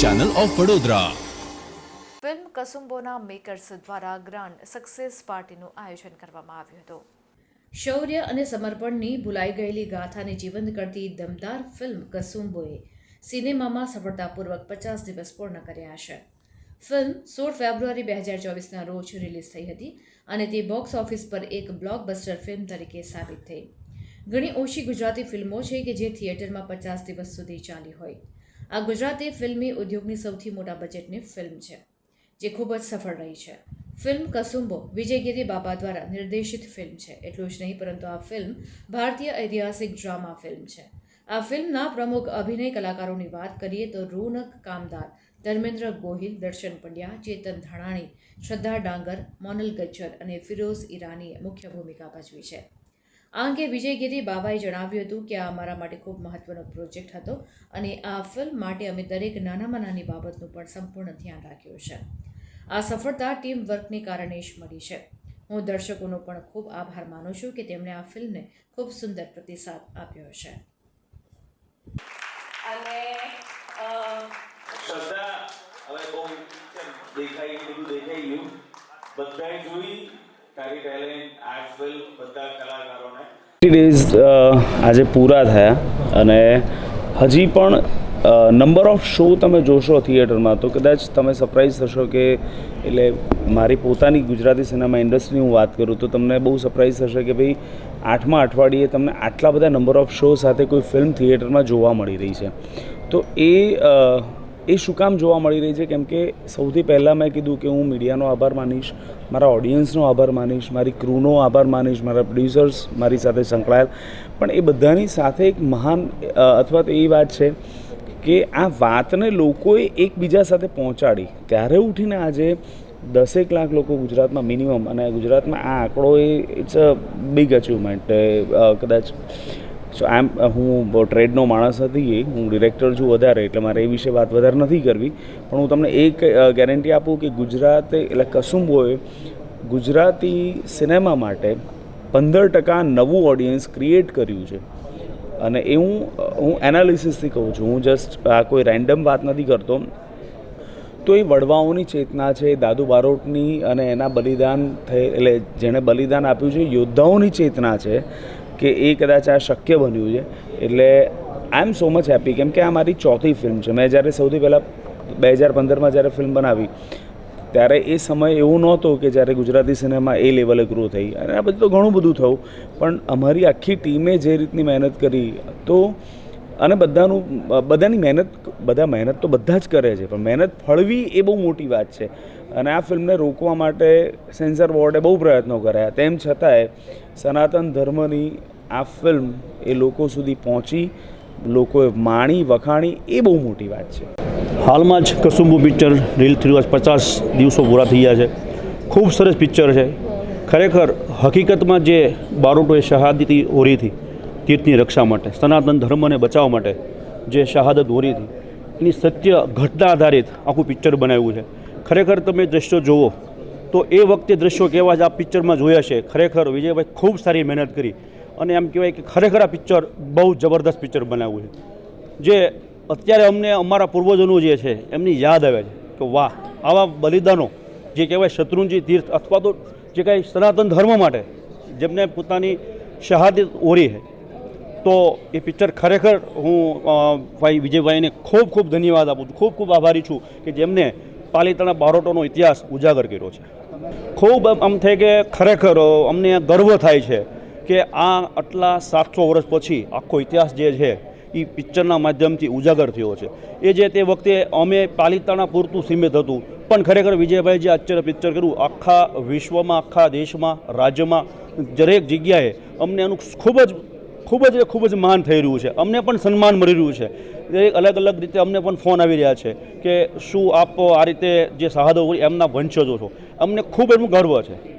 Channel of Vadodara film કસુંબોના makers દ્વારા grand success પાર્ટીનું આયોજન કરવામાં આવ્યું હતું. શૌર્ય અને સમર્પણની ભૂલાઈ ગયેલી ગાથાને જીવંત કરતી દમદાર ફિલ્મ કસુંબોએ સિનેમામાં સફળતાપૂર્વક પચાસ દિવસ પૂર્ણ કર્યા છે. ફિલ્મ સોળ ફેબ્રુઆરી બે હજાર ચોવીસના રોજ રિલીઝ થઈ હતી અને તે બોક્સ ઓફિસ પર એક બ્લોકબસ્ટર ફિલ્મ તરીકે સાબિત થઈ. ઘણી ઓછી ગુજરાતી ફિલ્મો છે કે જે થિયેટરમાં પચાસ દિવસ સુધી ચાલી હોય. આ ગુજરાતી ફિલ્મી ઉદ્યોગની સૌથી મોટા બજેટની ફિલ્મ છે, જે ખૂબ જ સફળ રહી છે. ફિલ્મ કસુંબો વિજયગીરી બાબા દ્વારા નિર્દેશિત ફિલ્મ છે, એટલું જ નહીં, પરંતુ આ ફિલ્મ ભારતીય ઐતિહાસિક ડ્રામા ફિલ્મ છે. આ ફિલ્મના પ્રમુખ અભિનય કલાકારોની વાત કરીએ તો રોનક કામદાર, ધર્મેન્દ્ર ગોહિલ, દર્શન પંડ્યા, ચેતન ધાણાણી શ્રદ્ધા ડાંગર, મોનલ ગજ્જર અને ફિરોઝ ઈરાનીએ મુખ્ય ભૂમિકા ભજવી છે. આ અંગે વિજયગીરી બાબાએ જણાવ્યું હતું કે આ અમારા માટે ખૂબ મહત્વનો પ્રોજેક્ટ હતો અને આ ફિલ્મ માટે અમે દરેક નાનામાં નાની બાબતનું પણ સંપૂર્ણ ધ્યાન રાખ્યું છે. આ સફળતા ટીમ વર્કને કારણે જ મળી છે. હું દર્શકોનો પણ ખૂબ આભાર માનું છું કે તેમણે આ ફિલ્મને ખૂબ સુંદર પ્રતિસાદ આપ્યો છે. અને શ્રદ્ધા હવે બહુ દેખાઈ બધું દેખાઈ ગયું. બધાએ જોઈ કલાકારોને. ડેઝ આજે પૂરા થયા અને હજી પણ નંબર ઓફ શો તમે જોશો થિયેટરમાં તો કદાચ તમે સરપ્રાઈઝ થશો કે એટલે મારી પોતાની ગુજરાતી સિનેમા ઇન્ડસ્ટ્રીની હું વાત કરું તો તમને બહુ સરપ્રાઈઝ થશે કે ભાઈ આઠમા અઠવાડિયે તમને આટલા બધા નંબર ઓફ શો સાથે કોઈ ફિલ્મ થિયેટરમાં જોવા મળી રહી છે. તો એ એ શું કામ જોવા મળી રહી છે? કેમ કે સૌથી પહેલાં મેં કીધું કે હું મીડિયાનો આભાર માનીશ, મારા ઓડિયન્સનો આભાર માનીશ, મારી ક્રૂનો આભાર માનીશ, મારા પ્રોડ્યુસર્સ મારી સાથે સંકળાયેલ. પણ એ બધાની સાથે એક મહાન અથવા તો એ વાત છે કે આ વાતને લોકોએ એકબીજા સાથે પહોંચાડી. ત્યારે ઉઠીને આજે દસેક લાખ લોકો ગુજરાતમાં મિનિમમ અને ગુજરાતમાં આ આંકડો એ ઇટ્સ અ બિગ અચીવમેન્ટ કદાચ સો આમ હું ટ્રેડનો માણસ હતી હું ડિરેક્ટર છું વધારે, એટલે મારે એ વિશે વાત વધારે નથી કરવી. પણ હું તમને એક ગેરંટી આપું કે ગુજરાતે, એટલે કસુંબોએ ગુજરાતી સિનેમા માટે પંદર ટકા નવું ઓડિયન્સ ક્રિએટ કર્યું છે. અને એ હું હું એનાલિસિસથી કહું છું, હું જસ્ટ આ કોઈ રેન્ડમ વાત નથી કરતો. તો એ વડવાઓની ચેતના છે, દાદુ બારોટની અને એના બલિદાન થઈ એટલે જેણે બલિદાન આપ્યું છે, યોદ્ધાઓની ચેતના છે. કે એ કદાચ આ શક્ય બન્યું છે. એટલે આઈ એમ સો મચ હેપી કેમ કે આ મારી ચોથી ફિલ્મ છે. મેં જ્યારે સૌથી પહેલાં બે હજાર પંદરમાં જ્યારે ફિલ્મ બનાવી, ત્યારે એ સમય એવું નહોતો કે જ્યારે ગુજરાતી સિનેમા એ લેવલે ગ્રો થઈ. અને આ બધું તો ઘણું બધું થયું. પણ અમારી આખી ટીમે જે રીતની મહેનત કરી, તો અને બધાનું, બધાની મહેનત, બધા મહેનત તો બધા જ કરે છે, પણ મહેનત ફળવી એ બહુ મોટી વાત છે. અને આ ફિલ્મને રોકવા માટે સેન્સર બોર્ડે બહુ પ્રયત્નો કર્યા. તેમ છતાંય સનાતન ધર્મની આ ફિલ્મ એ લોકો સુધી પહોંચી, લોકોએ માણી, વખાણી એ બહુ મોટી વાત છે. હાલમાં જ કસુંબુ પિક્ચર રીલ આજ પચાસ દિવસો પૂરા થઈ ગયા છે. ખૂબ સરસ પિક્ચર છે. ખરેખર હકીકતમાં જે બારોટોએ શહાદતી ઓરીથી તીર્થની રક્ષા માટે, સનાતન ધર્મને બચાવવા માટે જે શહાદત ઓરીથી એની સત્ય ઘટના આધારિત આખું પિક્ચર બનાવ્યું છે. ખરેખર તમે દ્રશ્યો જુઓ, તો એ વખતે દ્રશ્યો કેવા જ આ પિક્ચરમાં જોયા છે. ખરેખર વિજયભાઈ ખૂબ સારી મહેનત કરી અને એમ કહેવાય કે ખરેખર આ પિક્ચર બહુ જબરદસ્ત પિક્ચર બનાવ્યું છે. જે અત્યારે અમને અમારા પૂર્વજોનું જે છે, એમની યાદ આવે છે કે વાહ, આવા બલિદાનો જે કહેવાય શત્રુંજી તીર્થ અથવા તો જે કાંઈ સનાતન ધર્મ માટે જેમને પોતાની શહાદત ઓરી છે તો એ પિક્ચર ખરેખર હું ભાઈ વિજયભાઈને ખૂબ ખૂબ ધન્યવાદ આપું છું. ખૂબ ખૂબ આભારી છું કે જેમને પાલિતાણા બારોટોનો ઇતિહાસ ઉજાગર કર્યો છે. ખૂબ આમ થાય કે ખરેખર અમને ગર્વ થાય છે કે આ આટલા સાતસો વર્ષ પછી આખો ઇતિહાસ જે છે એ પિક્ચરના માધ્યમથી ઉજાગર થયો છે. એ જે તે વખતે અમે પાલિતાણા પૂરતું સીમિત હતું, પણ ખરેખર વિજયભાઈ જે અત્યારે પિક્ચર કર્યું, આખા વિશ્વમાં, આખા દેશમાં, રાજ્યમાં, દરેક જગ્યાએ અમને એનું ખૂબ જ ખૂબ જ ખૂબ જ માન થઈ રહ્યું છે. અમને પણ સન્માન મળી રહ્યું છે. દરેક અલગ અલગ રીતે અમને પણ ફોન આવી રહ્યા છે કે શું આપ આ રીતે જે શહાદો હોય એમના વંશજો છો. અમને ખૂબ એનું ગર્વ છે.